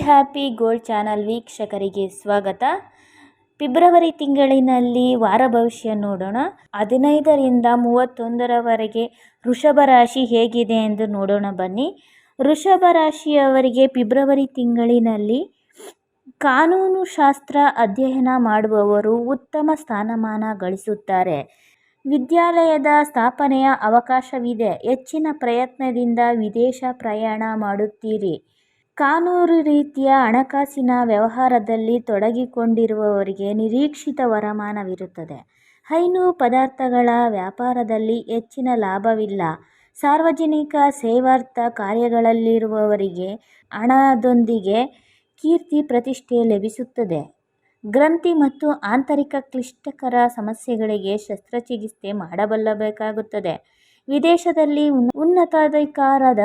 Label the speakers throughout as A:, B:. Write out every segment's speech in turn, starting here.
A: Happy gold channel ವೀಕ್ಷಕರಿಗೆ ಸ್ವಾಗತ. February ತಿಂಗಳಿನಲ್ಲಿ ವಾರ ಭವಿಷ್ಯ ನೋಡೋಣ. ಹದಿನೈದರಿಂದ ಮೂವತ್ತೊಂದರವರೆಗೆ ವೃಷಭ ರಾಶಿ ಹೇಗಿದೆ ಎಂದು ನೋಡೋಣ ಬನ್ನಿ. ವೃಷಭ ರಾಶಿಯವರಿಗೆ ಫೆಬ್ರವರಿ ತಿಂಗಳಿನಲ್ಲಿ ಕಾನೂನು ಶಾಸ್ತ್ರ ಅಧ್ಯಯನ ಮಾಡುವವರು ಉತ್ತಮ ಸ್ಥಾನಮಾನ ಗಳಿಸುತ್ತಾರೆ. ವಿದ್ಯಾಲಯದ ಸ್ಥಾಪನೆಯ ಅವಕಾಶವಿದೆ. ಹೆಚ್ಚಿನ ಪ್ರಯತ್ನದಿಂದ ವಿದೇಶ ಪ್ರಯಾಣ ಮಾಡುತ್ತೀರಿ. ಕಾನೂನು ರೀತಿಯ ಹಣಕಾಸಿನ ವ್ಯವಹಾರದಲ್ಲಿ ತೊಡಗಿಕೊಂಡಿರುವವರಿಗೆ ನಿರೀಕ್ಷಿತ ವರಮಾನವಿರುತ್ತದೆ. ಹೈನು ಪದಾರ್ಥಗಳ ವ್ಯಾಪಾರದಲ್ಲಿ ಹೆಚ್ಚಿನ ಲಾಭವಿಲ್ಲ. ಸಾರ್ವಜನಿಕ ಸೇವಾರ್ಥ ಕಾರ್ಯಗಳಲ್ಲಿರುವವರಿಗೆ ಹಣದೊಂದಿಗೆ ಕೀರ್ತಿ ಪ್ರತಿಷ್ಠೆ ಲಭಿಸುತ್ತದೆ. ಗ್ರಂಥಿ ಮತ್ತು ಆಂತರಿಕ ಕ್ಲಿಷ್ಟಕರ ಸಮಸ್ಯೆಗಳಿಗೆ ಶಸ್ತ್ರಚಿಕಿತ್ಸೆ ಮಾಡಬಲ್ಲಬೇಕಾಗುತ್ತದೆ. ವಿದೇಶದಲ್ಲಿ ಉನ್ನತಾಧಿಕಾರದ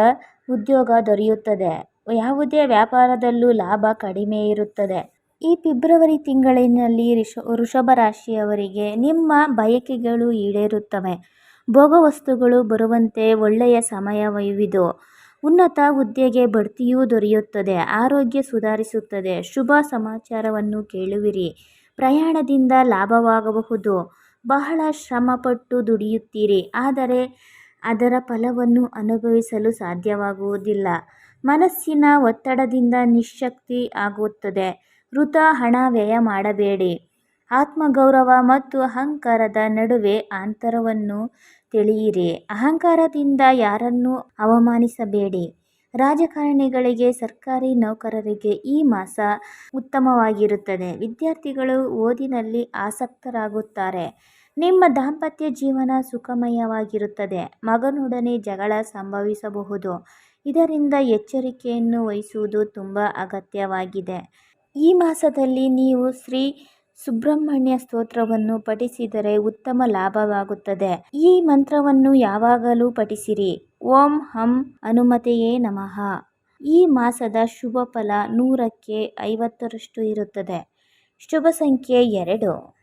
A: ಉದ್ಯೋಗ ದೊರೆಯುತ್ತದೆ. ಯಾವುದೇ ವ್ಯಾಪಾರದಲ್ಲೂ ಲಾಭ ಕಡಿಮೆ ಇರುತ್ತದೆ. ಈ ಫೆಬ್ರವರಿ ತಿಂಗಳಿನಲ್ಲಿ ರಿಷ, ವೃಷಭ ರಾಶಿಯವರಿಗೆ ನಿಮ್ಮ ಬಯಕೆಗಳು ಈಡೇರುತ್ತವೆ. ಭೋಗವಸ್ತುಗಳು ಬರುವಂತೆ ಒಳ್ಳೆಯ ಸಮಯವಿದು. ಉನ್ನತ ಹುದ್ದೆಗೆ ಬಡ್ತಿಯೂ ದೊರೆಯುತ್ತದೆ. ಆರೋಗ್ಯ ಸುಧಾರಿಸುತ್ತದೆ. ಶುಭ ಸಮಾಚಾರವನ್ನು ಕೇಳುವಿರಿ. ಪ್ರಯಾಣದಿಂದ ಲಾಭವಾಗಬಹುದು. ಬಹಳ ಶ್ರಮಪಟ್ಟು ದುಡಿಯುತ್ತೀರಿ. ಆದರೆ ಅದರ ಫಲವನ್ನು ಅನುಭವಿಸಲು ಸಾಧ್ಯವಾಗುವುದಿಲ್ಲ. ಮನಸ್ಸಿನ ಒತ್ತಡದಿಂದ ನಿಶ್ಶಕ್ತಿ ಆಗುತ್ತದೆ. ವೃಥಾ ಹಣ ವ್ಯಯ ಮಾಡಬೇಡಿ. ಆತ್ಮಗೌರವ ಮತ್ತು ಅಹಂಕಾರದ ನಡುವೆ ಅಂತರವನ್ನು ತಿಳಿಯಿರಿ. ಅಹಂಕಾರದಿಂದ ಯಾರನ್ನೂ ಅವಮಾನಿಸಬೇಡಿ. ರಾಜಕಾರಣಿಗಳಿಗೆ, ಸರ್ಕಾರಿ ನೌಕರರಿಗೆ ಈ ಮಾಸ ಉತ್ತಮವಾಗಿರುತ್ತದೆ. ವಿದ್ಯಾರ್ಥಿಗಳು ಓದಿನಲ್ಲಿ ಆಸಕ್ತರಾಗುತ್ತಾರೆ. ನಿಮ್ಮ ದಾಂಪತ್ಯ ಜೀವನ ಸುಖಮಯವಾಗಿರುತ್ತದೆ. ಮಗನೊಡನೆ ಜಗಳ ಸಂಭವಿಸಬಹುದು. ಇದರಿಂದ ಎಚ್ಚರಿಕೆಯನ್ನು ವಹಿಸುವುದು ತುಂಬ ಅಗತ್ಯವಾಗಿದೆ. ಈ ಮಾಸದಲ್ಲಿ ನೀವು ಶ್ರೀ ಸುಬ್ರಹ್ಮಣ್ಯ ಸ್ತೋತ್ರವನ್ನು ಪಠಿಸಿದರೆ ಉತ್ತಮ ಲಾಭವಾಗುತ್ತದೆ. ಈ ಮಂತ್ರವನ್ನು ಯಾವಾಗಲೂ ಪಠಿಸಿರಿ. ಓಂ ಹಂ ಹನುಮತೆಯೇ ನಮಃ. ಈ ಮಾಸದ ಶುಭ ಫಲ ನೂರಕ್ಕೆ ಐವತ್ತರಷ್ಟು ಇರುತ್ತದೆ. ಶುಭ ಸಂಖ್ಯೆ ಎರಡು.